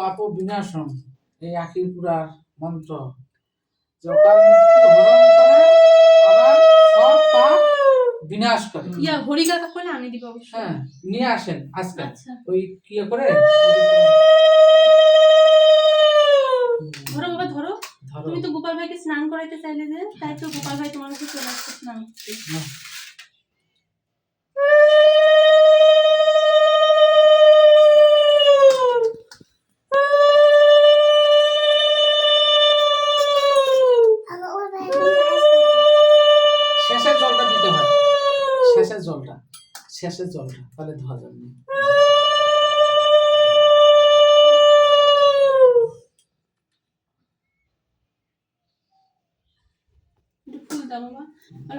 পাপ বিনাশম এই আখির পুরার মন্ত্র। যে হরণ করে আবার সব পাপ বিনাশ করে। ইয়া হরিগাথা করলে আমি দিব অবশ্যই। হ্যাঁ নিয়ে আসেন আজকে আচ্ছা। ওই কি করে? ধরো বাবা ধরো। ধরো। তুমি তো গোপাল ভাইকে স্নান করাইতে চাইলে যে তাই তো গোপাল ভাই তোমার কাছে চলে আসছে স্নান করতে না। শেষের জলটা দিতে হয় শেষের জলটা শেষের জলটা তাহলে ধোয়া যাবে না।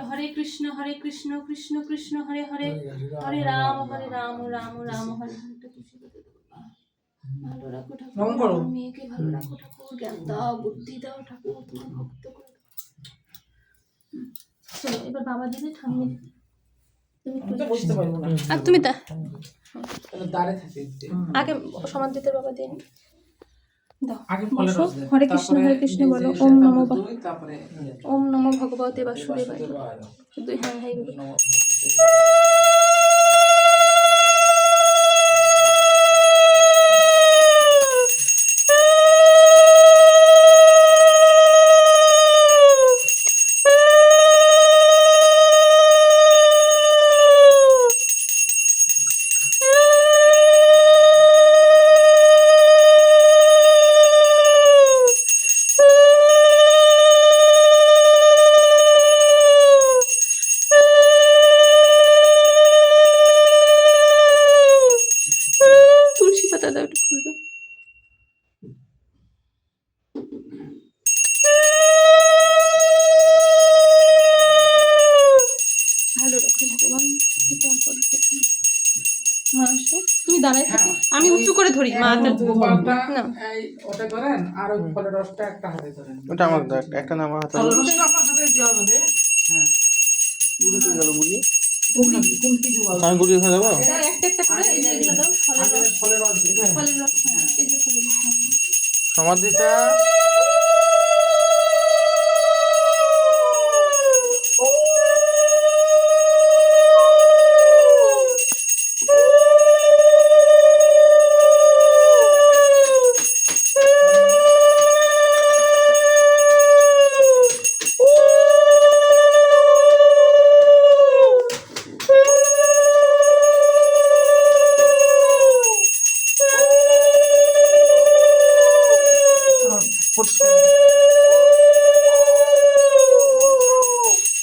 হরে কৃষ্ণ হরে কৃষ্ণ কৃষ্ণ কৃষ্ণ হরে হরে হরে রাম হরে রাম রাম রাম হরে। ভালো রাখো ঠাকুর নমন করো। আমার মেয়েকে ভালো রাখো ঠাকুর জ্ঞান দাও বুদ্ধি দাও ঠাকুর তোমার ভক্ত করে চলো এবার বাবা দিদি ঠাম্মি তুমি তো আর তুমি থাকে আগে সমান দিতে বাবা দিন। হরে কৃষ্ণ, হরে কৃষ্ণ বলো। ওম নমো। ওম নমো ভগবতে বাসুদেবায়। বাসুদেবায়। দুই হ্যাঁ হ্যাঁ ভালো রাখো ভগবান। তুমি দাঁড়াই থাকো। হ্যাঁ, আমি উঁচু করে ধরি। মা না। ওটা ধরেন আর ওই ফলের রসটা একটা হাতে ধরেন। ওটা আমার দাও, একটা না আমার হাতে ফলের রসটা আপনার হাতে দেওয়া হবে। হ্যাঁ। কুমড়ি কুমড়ি দেওয়া আমি গুড়ি হয়ে যাব? একটা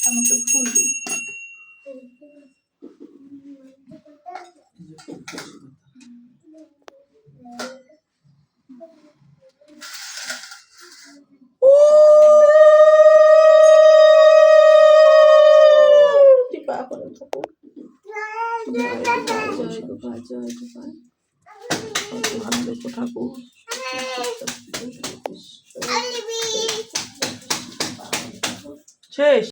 আমি তো ফুল ঠাকুর জয় গোপাল জয় গোপাল ঠাকুর Cześć.